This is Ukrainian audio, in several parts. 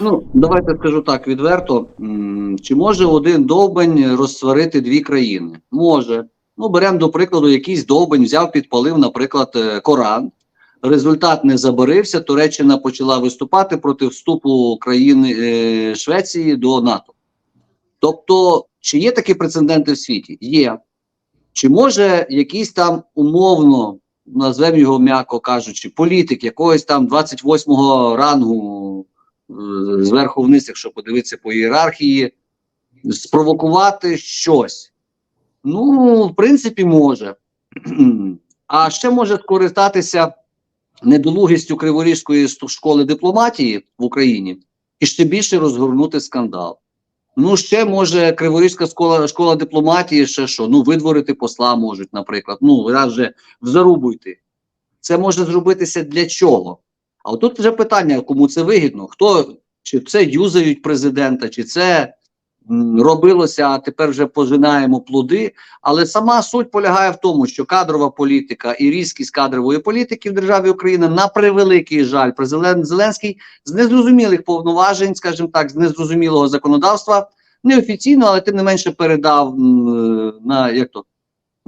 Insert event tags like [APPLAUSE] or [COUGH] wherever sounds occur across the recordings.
Ну, давайте скажу так відверто. Чи може один довбень розсварити дві країни? Може. Ну, беремо до прикладу, якийсь довбень взяв, підпалив, наприклад, е, Коран. Результат не забарився. Туреччина почала виступати проти вступу країни е, Швеції до НАТО. Тобто, чи є такі прецеденти в світі? Є. Чи може якийсь там умовно, назвемо його м'яко кажучи, політик якогось там 28-го рангу зверху вниз, якщо подивитися по ієрархії, спровокувати щось? Ну, в принципі, може. [CLEARS THROAT] А ще може скористатися недолугістю Криворізької школи дипломатії в Україні і ще більше розгорнути скандал. Ну, ще може Криворізька школа, школа дипломатії, ще що? Ну, видворити посла можуть, наприклад. Ну, раз же зарубуйте. Це може зробитися для чого? А тут вже питання, кому це вигідно, хто чи це юзають президента, чи це робилося, а тепер вже пожинаємо плоди. Але сама суть полягає в тому, що кадрова політика і різкість кадрової політики в державі Україна на превеликий жаль, президент Зеленський з незрозумілих повноважень, скажімо так, з незрозумілого законодавства, неофіційно, але тим не менше передав е, на як то.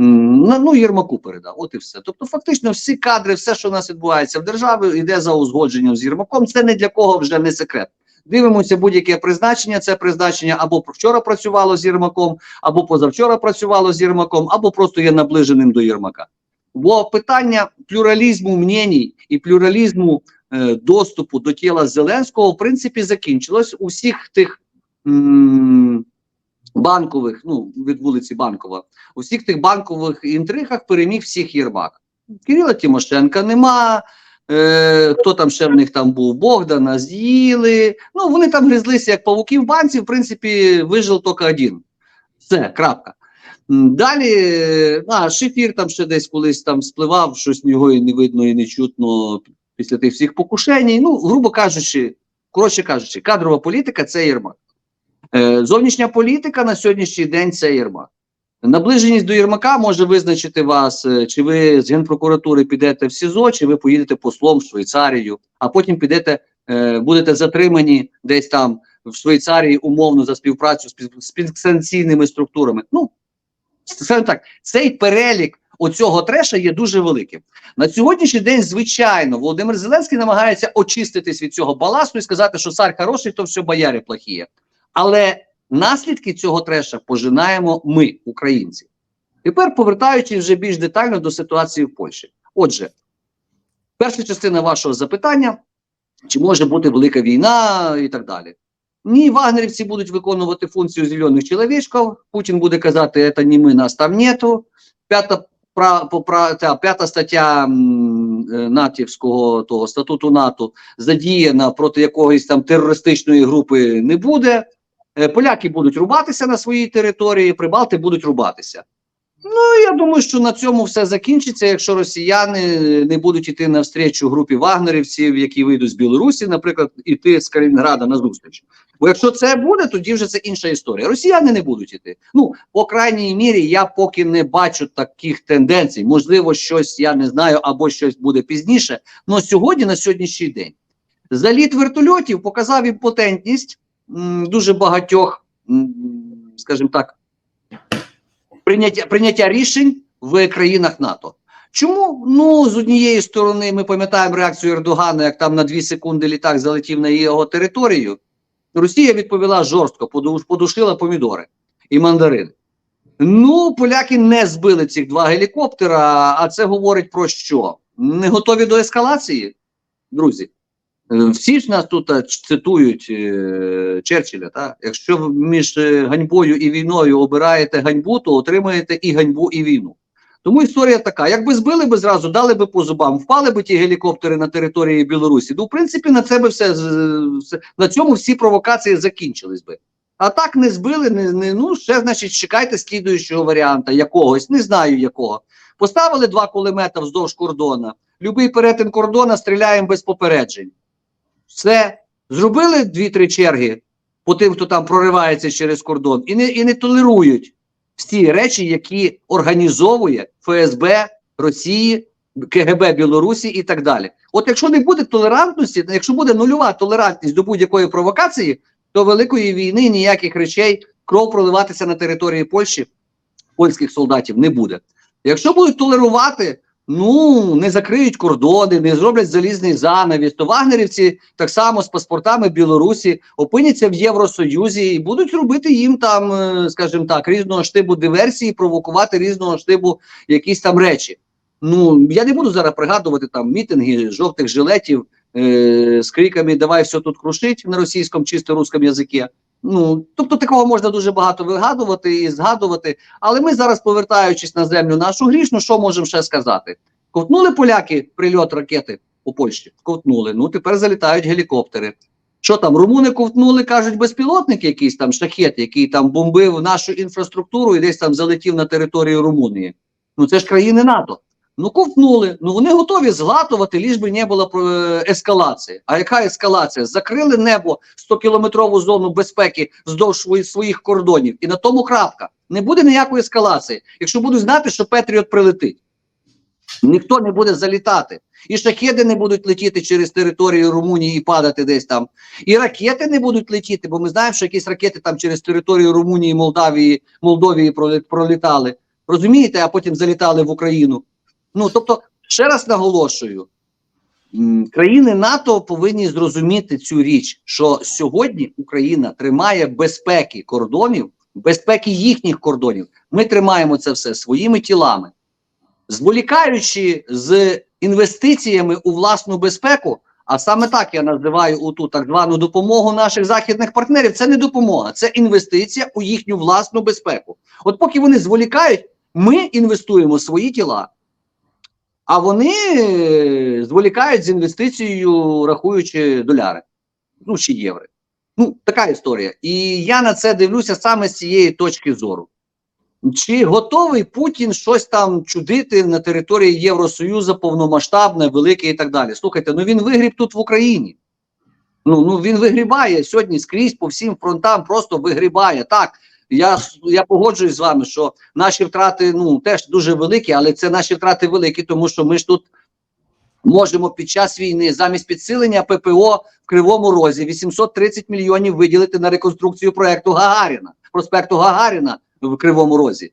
На, ну, Єрмаку передав, от і все. Тобто, фактично, всі кадри, все, що у нас відбувається в державі, йде за узгодженням з Єрмаком. Це не для кого вже не секрет. Дивимося будь-яке призначення. Це призначення або вчора працювало з Єрмаком, або позавчора працювало з Єрмаком, або просто є наближеним до Єрмака. Бо питання плюралізму мненій і плюралізму е, доступу до тіла Зеленського в принципі закінчилось у всіх тих м, банкових, ну від вулиці Банкова, у всіх тих банкових інтригах переміг всіх Єрмак. Кирила Тимошенка нема. Е, хто там ще в них там був? Богдана з'їли. Ну, вони там гризлися як павуки в банці, в принципі, вижив тільки один. Все, крапка. Далі, е, а, Шефір там ще десь колись там спливав, щось його і не видно, і не чутно після тих всіх покушень. Ну, грубо кажучи, коротше кажучи, кадрова політика це Єрмак. Е, зовнішня політика на сьогоднішній день це Єрмак. Наближеність до Єрмака може визначити вас, е, чи ви з генпрокуратури підете в СІЗО, чи ви поїдете послом в Швейцарію, а потім підете, е, будете затримані десь там в Швейцарії умовно за співпрацю з, під- з підсанкційними структурами. Ну, скажімо так, цей перелік оцього треша є дуже великим. На сьогоднішній день, звичайно, Володимир Зеленський намагається очиститись від цього баласту і сказати, що цар хороший, то все бояри плохі. Але наслідки цього треша пожинаємо ми, українці. Тепер повертаючись вже більш детально до ситуації в Польщі. Отже, перша частина вашого запитання: чи може бути велика війна і так далі. Ні, вагнерівці будуть виконувати функцію зелених чоловічків. Путін буде казати, це не ми, нас там нету. П'ята та, п'ята стаття е, натівського того статуту НАТО задіяна проти якоїсь там терористичної групи не буде. Е, Поляки будуть рубатися на своїй території, прибалти будуть рубатися. Ну, я думаю, що на цьому все закінчиться, якщо росіяни не будуть йти навстрічу групі вагнерівців, які вийдуть з Білорусі, наприклад, іти з Калінінграда на зустріч. Бо якщо це буде, тоді вже це інша історія. Росіяни не будуть іти. Ну, по крайній мірі, я поки не бачу таких тенденцій. Можливо, щось я не знаю, або щось буде пізніше. Але сьогодні, на сьогоднішній день, заліт вертольотів показав імпотентність дуже багатьох, скажімо так, прийняття, прийняття рішень в країнах НАТО. Чому? Ну, з однієї сторони, ми пам'ятаємо реакцію Ердогана, як там на дві секунди літак залетів на його територію. Росія відповіла жорстко, подушила помідори і мандарини. Ну, поляки не збили цих два гелікоптера, а це говорить про що? Не готові до ескалації, друзі. Е, Всі ж нас тут е, цитують е, Черчилля. Так? Якщо ви між ганьбою і війною обираєте ганьбу, то отримаєте і ганьбу, і війну. Тому історія така: якби збили би зразу, дали би по зубам, впали би ті гелікоптери на території Білорусі. Ну, в принципі, на це би все на цьому всі провокації закінчились би. А так не збили, не, не ну ще значить чекайте слідуючого варіанта, якогось, не знаю якого. Поставили два кулемета вздовж кордона. Любий перетин кордона стріляємо без попереджень. Все. Зробили дві-три черги по тим, хто там проривається через кордон, і не, і не толерують всі речі, які організовує ФСБ Росії КГБ Білорусі і так далі. От якщо не буде толерантності, якщо буде нульова толерантність до будь-якої провокації, то великої війни ніяких речей кров проливатися на території Польщі польських солдатів не буде. Якщо будуть толерувати, ну не закриють кордони, не зроблять залізний занавіс, то вагнерівці так само з паспортами Білорусі опиняться в Євросоюзі і будуть робити їм там, е, скажімо так, різного штибу диверсії, провокувати різного штибу якісь там речі. Ну я не буду зараз пригадувати там мітинги жовтих жилетів е, з криками Давай все тут крушить на російському чисто русскому язикі. Ну тобто такого можна дуже багато вигадувати і згадувати. Але ми зараз, повертаючись на землю нашу грішну, що можемо ще сказати? Ковтнули поляки прильот ракети у Польщі? Ковтнули. Ну тепер залітають гелікоптери. Що там, румуни ковтнули, кажуть, безпілотник якийсь там шахет, який там бомбив нашу інфраструктуру і десь там залетів на територію Румунії. Ну це ж країни НАТО. Ну ковтнули. Ну вони готові зглатувати, ліж би не було е, ескалації. А яка ескалація? Закрили небо 100-кілометрову зону безпеки вздовж своїх кордонів, і на тому крапка. Не буде ніякої ескалації, якщо будуть знати, що Петріот прилетить. Ніхто не буде залітати. І шахеди не будуть летіти через територію Румунії і падати десь там. І ракети не будуть летіти, бо ми знаємо, що якісь ракети там через територію Румунії, Молдавії, Молдовії пролітали. Розумієте, а потім залітали в Україну. Ну тобто, ще раз наголошую: країни НАТО повинні зрозуміти цю річ, що сьогодні Україна тримає безпеки кордонів, безпеки їхніх кордонів. Ми тримаємо це все своїми тілами, зволікаючи з інвестиціями у власну безпеку. А саме так я називаю у так звану допомогу наших західних партнерів. Це не допомога, це інвестиція у їхню власну безпеку. От поки вони зволікають, ми інвестуємо свої тіла. А вони е, зволікають з інвестицією, рахуючи доляри, ну чи євро. Ну, така історія. І я на це дивлюся саме з цієї точки зору. Чи готовий Путін щось там чудити на території Євросоюзу повномасштабне, велике і так далі? Слухайте, ну він вигріб тут в Україні. Ну, ну він вигрібає сьогодні скрізь по всім фронтам, просто вигрібає. Так, я, я погоджуюсь з вами, що наші втрати ну теж дуже великі, але це наші втрати великі, тому що ми ж тут можемо під час війни замість підсилення ППО в Кривому Розі 830 мільйонів виділити на реконструкцію проекту Гагаріна, проспекту Гагаріна в Кривому Розі.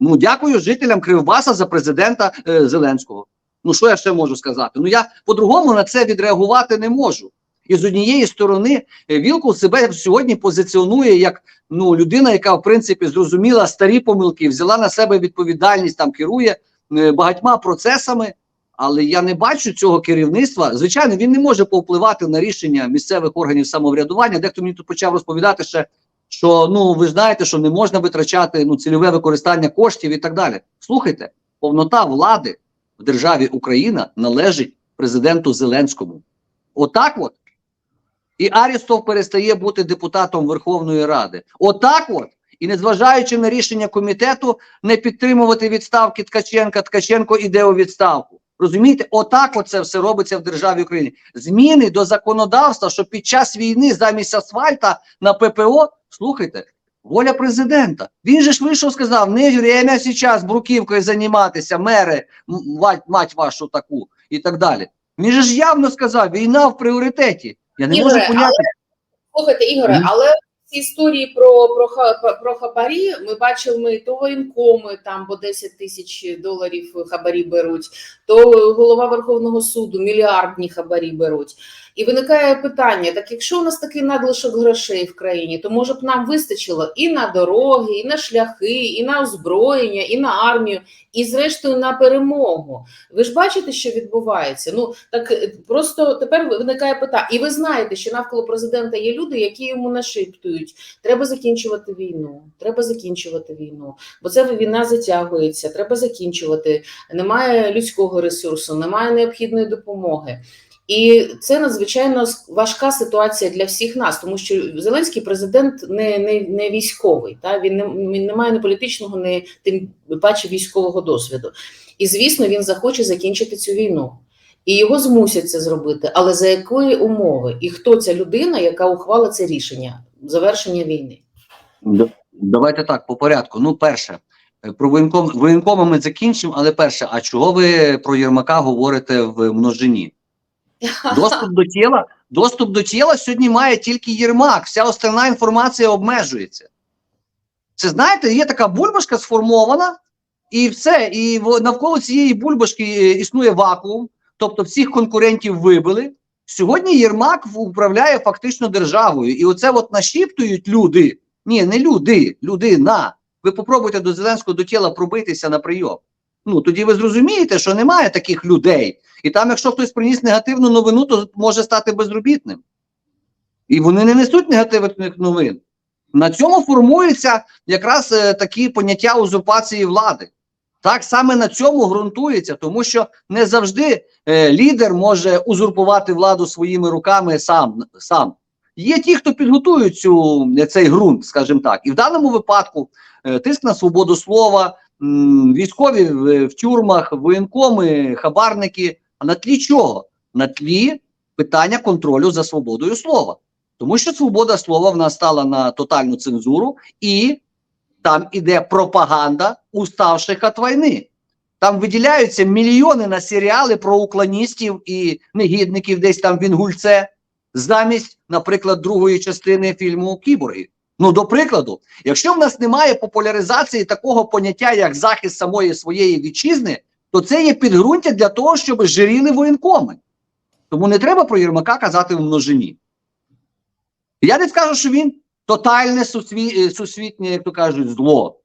Ну дякую жителям Кривбаса за президента е, Зеленського. Ну що я ще можу сказати? Ну я по-другому на це відреагувати не можу. І з однієї сторони е, Вілкул себе сьогодні позиціонує як ну людина, яка в принципі зрозуміла старі помилки, взяла на себе відповідальність, там керує е, багатьма процесами. Але я не бачу цього керівництва. Звичайно, він не може повпливати на рішення місцевих органів самоврядування. Дехто мені тут почав розповідати ще, що ну ви знаєте, що не можна витрачати ну цільове використання коштів і так далі. Слухайте, повнота влади в державі Україна належить президенту Зеленському. Отак, от і Арістов перестає бути депутатом Верховної Ради. Отак от. І незважаючи на рішення комітету не підтримувати відставки Ткаченка, Ткаченко іде у відставку. Розумієте, отак от це все робиться в державі України. Зміни до законодавства, що під час війни замість асфальта на ППО, слухайте, воля президента. Він же ж вийшов, сказав: не время зараз бруківкою займатися, мери, мать, вашу таку і так далі. Він же ж явно сказав, війна в пріоритеті. Я не Ігоре, можу поняти. Слухайте, Ігоре, Мгм. але ці історії про, про, про, про хабарі ми бачили то воєнкоми там по 10 тисяч доларів хабарі беруть, то голова Верховного суду мільярдні хабарі беруть. І виникає питання: так якщо у нас такий надлишок грошей в країні, то може б нам вистачило і на дороги, і на шляхи, і на озброєння, і на армію, і зрештою на перемогу. Ви ж бачите, що відбувається? Ну так е, просто тепер виникає питання, і ви знаєте, що навколо президента є люди, які йому нашіптують: треба закінчувати війну, треба закінчувати війну, бо це війна затягується, треба закінчувати. Немає людського ресурсу, немає необхідної допомоги. І це надзвичайно важка ситуація для всіх нас, тому що Зеленський президент не, не, не військовий, та він не, він не має ні політичного, ні тим паче військового досвіду. І звісно, він захоче закінчити цю війну. І його змусять це зробити. Але за якої умови? І хто ця людина, яка ухвалить це рішення завершення війни? Давайте так, по порядку. Ну, перше, Е, Про воєнком воєнкома ми закінчимо, але перше, а чого ви про Єрмака говорите в множині? Доступ до тіла, доступ до тіла сьогодні має тільки Єрмак. Вся остальна інформація обмежується. Це знаєте, є така бульбашка сформована, і все. І навколо цієї бульбашки е, існує вакуум, тобто всіх конкурентів вибили. Сьогодні Єрмак управляє фактично державою. І оце от нашіптують люди. Ні, не люди, людина. Ви попробуйте до Зеленського до тіла пробитися на прийом. Ну тоді ви зрозумієте, що немає таких людей. І там, якщо хтось приніс негативну новину, то може стати безробітним. І вони не несуть негативних новин. На цьому формуються якраз е, такі поняття узурпації влади. Так саме на цьому ґрунтується, тому що не завжди е, лідер може узурпувати владу своїми руками сам. сам. Є ті, хто підготують цю, цей ґрунт, скажімо так. І в даному випадку е, тиск на свободу слова, військові в, тюрмах, воєнкоми, хабарники. А на тлі чого? На тлі питання контролю за свободою слова. Тому що свобода слова в нас стала на тотальну цензуру, і там іде пропаганда уставших від війни. Там виділяються мільйони на серіали про уклоністів і негідників десь там в Інгульце, замість, наприклад, другої частини фільму Кіборги. Ну, до прикладу, якщо в нас немає популяризації такого поняття, як захист самої своєї вітчизни, то це є підґрунтя для того, щоб жиріли воєнкоми. Тому не треба про Єрмака казати в множині. Я не скажу, що він тотальне сусві... е, сусвітнє, як то кажуть, зло.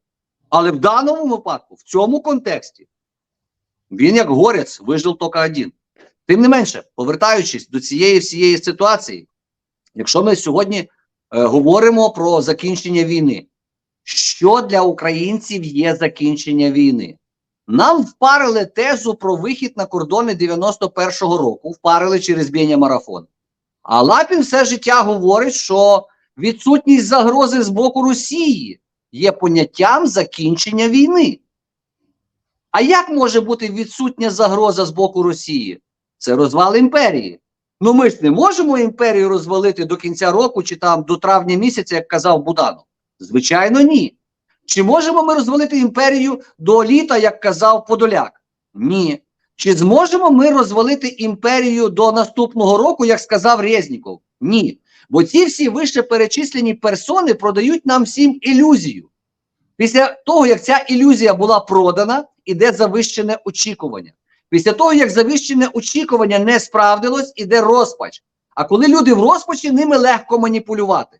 Але в даному випадку, в цьому контексті, він як горець вижив тільки один. Тим не менше, повертаючись до цієї всієї ситуації, якщо ми сьогодні говоримо про закінчення війни, що для українців є закінчення війни? Нам впарили тезу про вихід на кордони 91-го року, впарили через б'єння марафон. А Лапін все життя говорить, що відсутність загрози з боку Росії є поняттям закінчення війни. А як може бути відсутня загроза з боку Росії? Це розвал імперії. Ну ми ж не можемо імперію розвалити до кінця року чи там до травня місяця, як казав Буданов. Звичайно, ні. Чи можемо ми розвалити імперію до літа, як казав Подоляк? Ні. Чи зможемо ми розвалити імперію до наступного року, як сказав Резніков? Ні. Бо ці всі вище перечислені персони продають нам всім ілюзію. Після того, як ця ілюзія була продана, іде завищене очікування. Після того, як завищене очікування не справдилось, іде розпач. А коли люди в розпачі, ними легко маніпулювати.